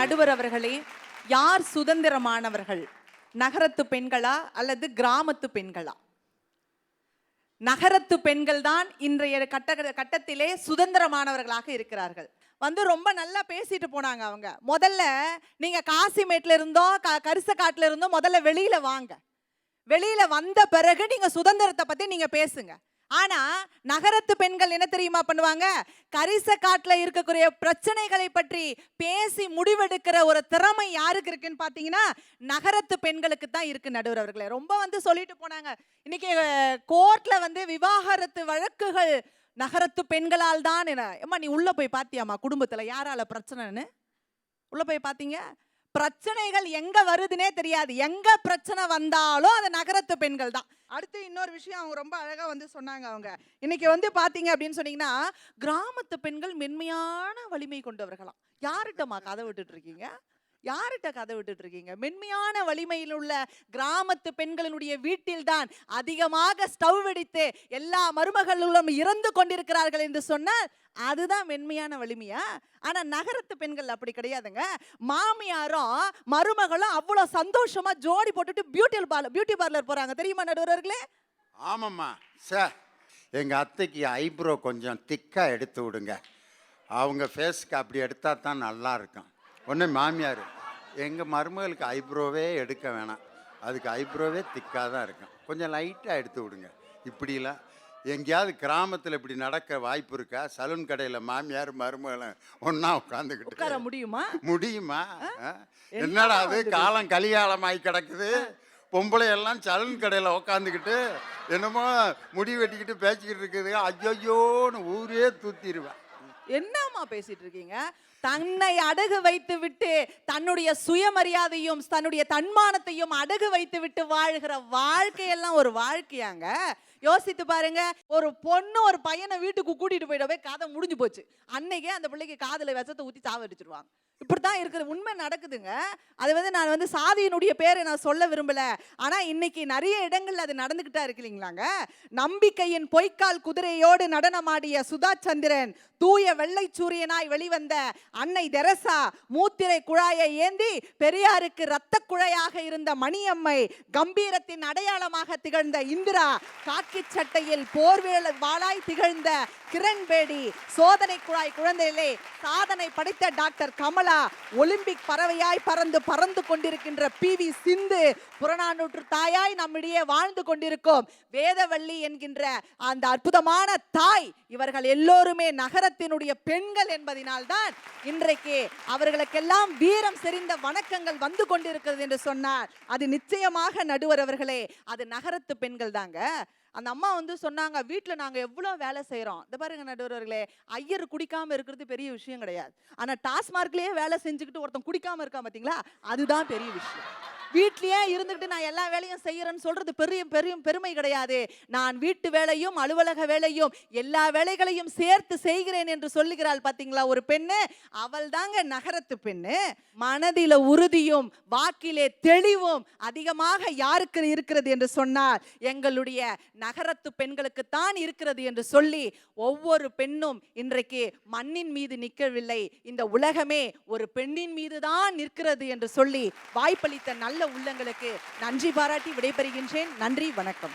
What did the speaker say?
நடுவர் அவர்களே யார் சுதந்திரமானவர்கள்? நகரத்து பெண்களா அல்லது கிராமத்து பெண்களா? நகரத்து பெண்கள் தான் இன்றைய கட்ட கட்டத்திலே சுதந்திரமானவர்களாக இருக்கிறார்கள். வந்து ரொம்ப நல்லா பேசிட்டு போனாங்க அவங்க. முதல்ல நீங்க காசிமேட்ல இருந்தோ க கரிசக்காட்டில் இருந்தோ முதல்ல வெளியில வாங்க. வெளியில வந்த பிறகு நீங்க சுதந்திரத்தை பத்தி நீங்க பேசுங்க. ஆனா நகரத்து பெண்கள் என்ன தெரியுமா பண்ணுவாங்க? கரிசக்காட்டுல இருக்கக்கூடிய பிரச்சனைகளை பற்றி பேசி முடிவெடுக்கிற ஒரு திறமை யாருக்கு இருக்குன்னு பாத்தீங்கன்னா நகரத்து பெண்களுக்கு தான் இருக்கு நடுவர் அவர்களே. ரொம்ப வந்து சொல்லிட்டு போனாங்க. இன்னைக்கு கோர்ட்ல வந்து விவாகரத்து வழக்குகள் நகரத்து பெண்களால் தான் என்ன ஏம்மா நீ உள்ள போய் பாத்தியாம்மா குடும்பத்துல? யாரால பிரச்சனைன்னு? உள்ள போய் பாத்தீங்க? பிரச்சனைகள் எங்க வருதுன்னே தெரியாது. எங்க பிரச்சனை வந்தாலும் அது நகரத்து பெண்கள் தான். அடுத்து இன்னொரு விஷயம் அவங்க ரொம்ப அழகா வந்து சொன்னாங்க அவங்க. இன்னைக்கு வந்து பாத்தீங்க அப்படின்னு சொன்னீங்கன்னா கிராமத்து பெண்கள் மென்மையான வலிமை கொண்டவர்களாம். யார்கிட்டமா கதை விட்டுட்டு இருக்கீங்க? யார்கிட்ட கதை விட்டுட்டு இருக்கீங்க மென்மையான வலிமையில் உள்ள கிராமத்து பெண்களினுடைய வீட்டில்தான் அதிகமாக ஸ்டவ் வெடித்து எல்லா மருமகளும் இறந்து கொண்டிருக்கிறார்கள் என்று சொன்னால் அதுதான் மென்மையான வலிமையா? ஆனா நகரத்து பெண்கள் அப்படி கிடையாதுங்க. மாமியாரும் மருமகளும் அவ்வளோ சந்தோஷமா ஜோடி போட்டுட்டு பியூட்டி பார்லர் பியூட்டி பார்லர் போறாங்க. தெரியுமா நடுவர்களே ஆமாம்மா. சார் எங்கள் அத்தைக்கு ஐப்ரோ கொஞ்சம் திக்காக எடுத்து விடுங்க. அவங்க ஃபேஸ்க்கு அப்படி எடுத்தால் தான் நல்லா இருக்கும். ஒன்று மாமியார். எங்கள் மருமகளுக்கு ஐப்ரோவே எடுக்க வேணாம். அதுக்கு ஐப்ரோவே திக்காக தான் இருக்கும். கொஞ்சம் லைட்டாக எடுத்து விடுங்க. இப்படிலாம் எங்கேயாவது கிராமத்தில் இப்படி நடக்க வாய்ப்பு இருக்கா? சலூன் கடையில் மாமியார் மருமகளும் ஒன்றா உட்காந்துக்கிட்டு உட்கார முடியுமா? முடியுமா? என்னடா அது? காலம் கலிகாலமாய் கிடக்குது. பொம்பளை எல்லாம் சலன் கடையில் உக்காந்துக்கிட்டு என்னமோ முடி வெட்டிக்கிட்டு பேசிக்கிட்டு இருக்குது. ஐயோன்னு ஊரே தூத்திடுவேன் என்னம்மா பேசிட்டு இருக்கீங்க தன்னை அடகு வைத்து விட்டு தன்னுடைய சுயமரியாதையும் தன்னுடைய தன்மானத்தையும் அடகு வைத்து விட்டு வாழ்கிற வாழ்க்கையெல்லாம் ஒரு வாழ்க்கையாங்க. யோசித்து பாருங்க ஒரு பொண்ணு ஒரு பையனை வீட்டுக்கு கூட்டிட்டு போயிடவே கதை முடிஞ்சு போச்சு. அன்னைக்கே அந்த பிள்ளைக்கு காதுல விஷத்தை ஊத்தி சாவடிச்சிருவாங்க. இப்படித்தான் இருக்குது உண்மை நடக்குதுங்க. அது வந்து நான் வந்து சாதியினுடைய பேரை நான் சொல்ல விரும்பல. ஆனா இன்னைக்கு நிறைய இடங்கள்ல அது நடந்துகிட்டா இருக்கு இல்லைங்களாங்க. நம்பிக்கையின் பொய்க்கால் குதிரையோடு நடனமாடிய சுதா சந்திரன் தூய வெள்ளை சூரியனாய் வெளிவந்த அன்னை தெரசா மூத்திரை குழாயை ஏந்தி பெரியாருக்கு இரத்த குழையாக இருந்த மணியம்மை கம்பீரத்தின் அடையாளமாக திகழ்ந்த இந்திரா காக்கி சட்டையில் போர்வீழ வாளாய் திகழ்ந்த கிரண்பேடி சோதனை குழாய் குழந்தையிலே சாதனை படைத்த டாக்டர் கமலா ஒலிம்பிக் பறவையாய் பறந்து பறந்து கொண்டிருக்கின்ற பி வி சிந்து புறநானூற்று தாயாய் நம்மிடையே வாழ்ந்து கொண்டிருக்கும் வேதவள்ளி என்கின்ற அந்த அற்புதமான தாய் இவர்கள் எல்லோருமே நகரத்தினுடைய பெண்கள் என்பதினால்தான் இன்றைக்கு அவர்களுக்கெல்லாம் வீரம் செறிந்த வணக்கங்கள் வந்து கொண்டிருக்கிறது என்று சொன்னார். அது நிச்சயமாக நடுவர் அவர்களே அது நகரத்து பெண்கள் தாங்க அந்த அம்மா வந்து சொன்னாங்க வீட்டில் நாங்க எவ்வளோ வேலை செய்கிறோம் இந்த பாருங்க நடுவர்களே ஐயர் குடிக்காம இருக்கிறது பெரிய விஷயம் கிடையாது. ஆனா டாஸ்மார்க்லேயே வேலை செஞ்சுக்கிட்டு ஒருத்தன் குடிக்காம இருக்கான் பாத்தீங்களா? அதுதான் பெரிய விஷயம். வீட்லயே இருந்துகிட்டு நான் எல்லா வேலையும் செய்யறேன்னு சொல்றது பெரிய பெரிய பெருமை கிடையாது. நான் வீட்டு வேலையும் அலுவலக வேலையும் எல்லா வேலைகளையும் சேர்த்து செய்கிறேன் என்று சொல்லுகிறாள் பாத்தீங்களா ஒரு பெண்ணு. அவள் தாங்க நகரத்து பெண்ணு. மனதில உறுதியும் வாக்கிலே தெளிவும் அதிகமாக யாருக்கு இருக்கிறது என்று சொன்னால் எங்களுடைய நகரத்து பெண்களுக்கு தான் இருக்கிறது என்று சொல்லி ஒவ்வொரு பெண்ணும் இன்றைக்கு மண்ணின் மீது நிற்கவில்லை இந்த உலகமே ஒரு பெண்ணின் மீது தான் நிற்கிறது என்று சொல்லி வாய்ப்பளித்த நல்ல நல்ல உள்ளங்களுக்கு நன்றி பாராட்டி விடைபெறுகின்றேன். நன்றி வணக்கம்.